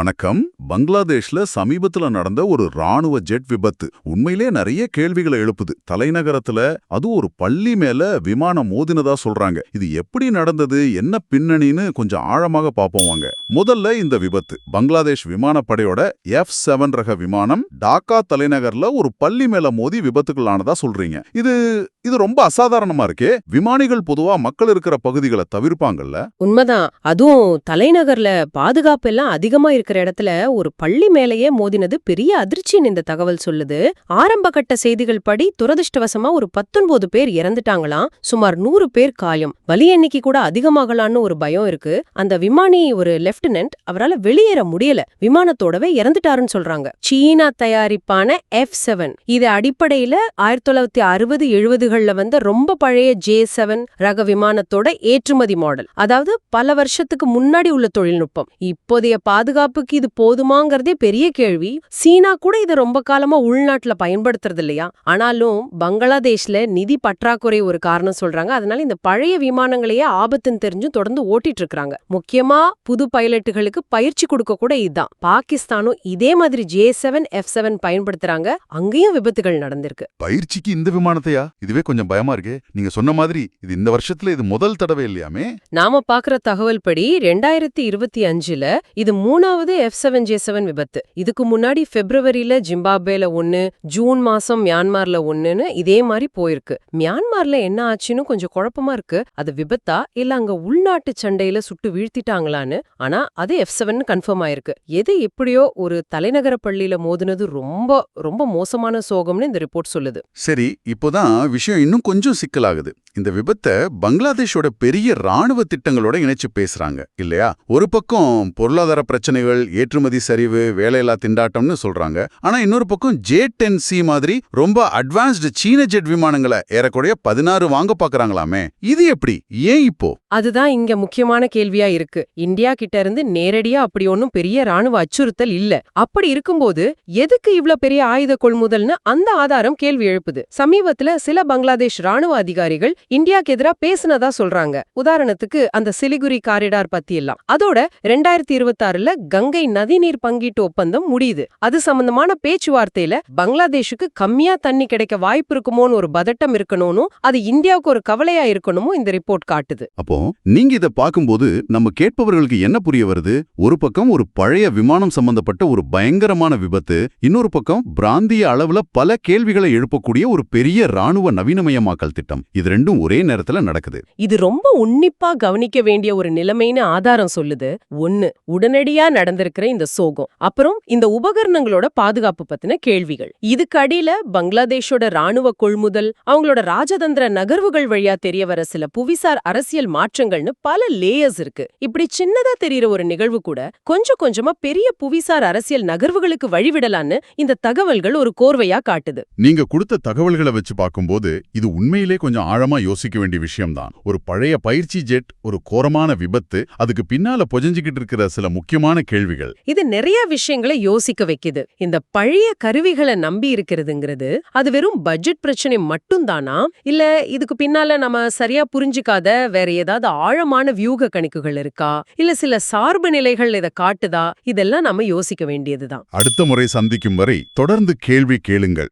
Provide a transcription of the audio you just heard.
வணக்கம். பங்களாதேஷ்ல சமீபத்துல நடந்த ஒரு ராணுவ ஜெட் விபத்து. உண்மையிலே நிறைய கேள்விகளை எழுப்புது. தலைநகரத்துல அது ஒரு பள்ளி மேல விமானம் மோதினதா சொல்றாங்க. இது எப்படி நடந்தது? என்ன பின்னணின்னு கொஞ்சம் ஆழமாக பார்ப்போம் வாங்க. முதல்ல இந்த விபத்து. பங்களாதேஷ் விமானப்படையோட எஃப் செவன் ரக விமானம் டாக்கா தலைநகர்ல ஒரு பள்ளி மேல மோதி விபத்துக்குள்ளானதா சொல்றீங்க. இது இது ரொம்ப அசாதாரணமா இருக்கே. விமானிகள் பொதுவா மக்கள் இருக்கிற பகுதிகளை தவிர்ப்பாங்கல்ல? உண்மைதான். அதுவும் தலைநகர்ல பாதுகாப்பு எல்லாம் அதிகமா இருக்கிற இடத்துல ஒரு பள்ளி மேலேயே மோதினது பெரிய அதிர்ச்சின்னு இந்த தகவல் சொல்லுது. ஆரம்ப கட்ட செய்திகள் படி துரதிருஷ்டவசமா ஒரு பத்தொன்பது பேர் இறந்துட்டாங்களாம். சுமார் நூறு பேர் காயம். வலி எண்ணிக்கை கூட அதிகமாகலான்னு ஒரு பயம் இருக்கு. அந்த விமானி ஒரு லெப்டினன்ட் அவரால் வெளியேற முடியல. விமானத்தோடவே இறந்துட்டாருன்னு சொல்றாங்க. சீனா தயாரிப்பான எஃப் செவன் இது அடிப்படையில ஆயிரத்தி தொள்ளாயிரத்தி அறுபது எழுபதுகள்ல வந்த ரொம்ப பழைய ஜே செவன் ரக விமானத்தோட ஏற்றுமதி மாடல் அதாவது பல வருஷத்துக்கு முன்னாடி உள்ள தொழில்நுட்பம். இப்போதைய பாதுகாப்புக்கு இது போதுமாங்கிறதே பெரிய கேள்வி. சீனா கூட இதை ரொம்ப காலமா உள்நாட்டுல பயன்படுத்துறது இல்லையா? ஆனாலும் பங்களாதேஷ்ல நிதி பற்றாக்குறை ஒரு காரணம் சொல்றாங்க. அதனால இந்த பழைய விமானங்களையே ஆபத்துன்னு தெரிஞ்சும் தொடர்ந்து ஓட்டிட்டு இருக்காங்க முக்கியமா புது பைலட்டுகளுக்கு பயிற்சி கொடுக்க கூட இதுதான் பாகிஸ்தானும் இதே மாதிரி ஜே செவன் எஃப் செவன் பயன்படுத்துறாங்க. அங்கேயும் விபத்துகள் நடந்திருக்கு. பயிற்சிக்கு இந்த விமானத்தையா? இதுவே கொஞ்சம் பயமா இருக்கே. நீங்க சொன்ன மாதிரி இது இந்த வருஷத்துல இது முதல் தடவை இல்லையாமே? நாம பாக்குற தகவல் படி ரெண்டாயிரத்தி இருபத்தி அஞ்சுல இது மூணாவது எஃப் செவன் ஜே செவன் விபத்து. இதுக்கு முன்னாடி பிப்ரவரியில ஜிம்பாப்வேல ஒன்னு ஜூன் மாசம் மியான்மர்ல ஒன்னுன்னு இதே மாதிரி போயிருக்கு. மியான்மர்ல என்ன ஆச்சுன்னு கொஞ்சம் குழப்பமா இருக்கு. அது விபத்தா? இல்ல அங்க உள்நாட்டு சண்டையில சுட்டு வீழ்த்திட்டாங்களான்னு? ஆனா அது எஃப் செவன் கன்ஃபார்ம் ஆயிருக்கு. எது எப்படியோ ஒரு தலைநகர பள்ளியில மோதுனது ரொம்ப ரொம்ப மோசமான சோகம்னு இந்த ரிப்போர்ட் சொல்லுது. சரி இப்போதான் விஷயம் இன்னும் கொஞ்சம் சிக்கலாகுது. இந்த விபத்தை பங்களாதேஷோட பெரிய ராணுவ திட்டங்களோட இணைச்சு பேசுறாங்க இல்லையா? ஒரு பக்கம் பொருளாதார பிரச்சனைகள் ஏற்றுமதி சரிவு வேலையில்லா திண்டாட்டம்னு சொல்றாங்க. ஆனா இன்னொரு பக்கம் ஜே டென் சி மாதிரி ரொம்ப அட்வான்ஸ்டு சீன ஜெட் விமானங்களை ஏறக்குறைய பதினாறு வாங்க பாக்குறாங்களாமே. இது எப்படி? ஏன் இப்போ? அதுதான் இங்க முக்கியமான கேள்வியா இருக்கு. இந்தியா கிட்ட இருந்து நேரடியா அப்படி ஒன்னும் பெரிய ராணுவ அச்சுறுத்தல் இல்ல. அப்படி இருக்கும்போது எதுக்கு இவ்ளோ பெரிய ஆயுத கொள்முதல்னு அந்த ஆதாரம் கேள்வி எழுப்புது. சமீபத்துல சில பங்களாதேஷ் ராணுவ அதிகாரிகள் இந்தியாக்கு எதிரா பேசுனதா சொல்றாங்க. உதாரணத்துக்கு அந்த சிலிகுரி காரிடார் பத்தி எல்லாம். அதோட ரெண்டாயிரத்தி இருபத்தி ஆறுல கங்கை நதிநீர் பங்கீட்டு ஒப்பந்தம் முடியுது. அது சம்பந்தமான பேச்சுவார்த்தையில பங்களாதேஷுக்கு கம்மியா தண்ணி கிடைக்க வாய்ப்பு இருக்குமோன்னு ஒரு பதட்டம் இருக்கணும்னு அது இந்தியாவுக்கு ஒரு கவலையா இருக்கணுமோ இந்த ரிப்போர்ட் காட்டுது. அப்போ நீங்க இத பாக்கும்போது நம்ம கேட்பவர்களுக்கு என்ன புரிய வருது? ஒரு பக்கம் ஒரு பழைய விமானம் சம்பந்தப்பட்ட ஒரு பயங்கரமான விபத்து இன்னொரு பக்கம் பிராந்திய அளவுல பல கேள்விகளை எழுப்பக்கூடிய ஒரு பெரிய ராணுவ நவீனமயமாக்கல் திட்டம். இது ரெண்டும் ஒரே நேரத்துல நடக்குது. இது ரொம்ப உன்னிப்பா கவனிக்க வேண்டிய ஒரு நிலைமைன்னு ஆதாரம் சொல்லுது. ஒன்னு உடனடியா நடந்திருக்கிற இந்த சோகம். அப்புறம் இந்த உபகரணங்களோட பாதுகாப்பு பத்தின கேள்விகள். இதுக்கு அடியில பங்களாதேஷோட ராணுவ கொள்முதல் அவங்களோட ராஜதந்திர நகர்வுகள் வழியா தெரிய வர சில புவிசார் அரசியல் மாற்றங்கள்னு பல லேயர்ஸ் இருக்கு. இப்படி சின்னதா தெரியற ஒரு நிகழ்வு கூட கொஞ்சம் கொஞ்சமா பெரிய புவிசார் அரசியல் நகர்வுகளுக்கு வழிவிடலான்னு இந்த தகவல்கள் ஒரு கோர்வையா காட்டுது. நீங்க கொடுத்த தகவல்களை வச்சு பார்க்கும்போது இது உண்மையிலே கொஞ்சம் ஆழமா யோசிக்க வேண்டிய விஷயம்தான். ஒரு பழைய பயிற்சி ஜெட் ஒரு கோரமான விபத்து அதுக்கு பின்னால புஜஞ்சுக்கிட்டு இருக்கிற சில முக்கியமான கேள்விகள். இது நிறைய விஷயங்களை யோசிக்க வைக்குது. இந்த பழைய கருவிகளை நம்பி இருக்கிறதுங்கிறது அது வெறும் பட்ஜெட் பிரச்சனை மட்டும்தானா? இல்ல இதுக்கு பின்னால நம்ம சரியா புரிஞ்சுக்காத வேற ஏதாவது ஆழமான வியூக கணிப்புகள் இருக்கா? இல்ல சில சார்பு நிலைகள் இதை காட்டுதா? இதெல்லாம் நம்ம யோசிக்க வேண்டியதுதான். அடுத்த முறை சந்திக்கும் வரை தொடர்ந்து கேள்வி கேளுங்கள்.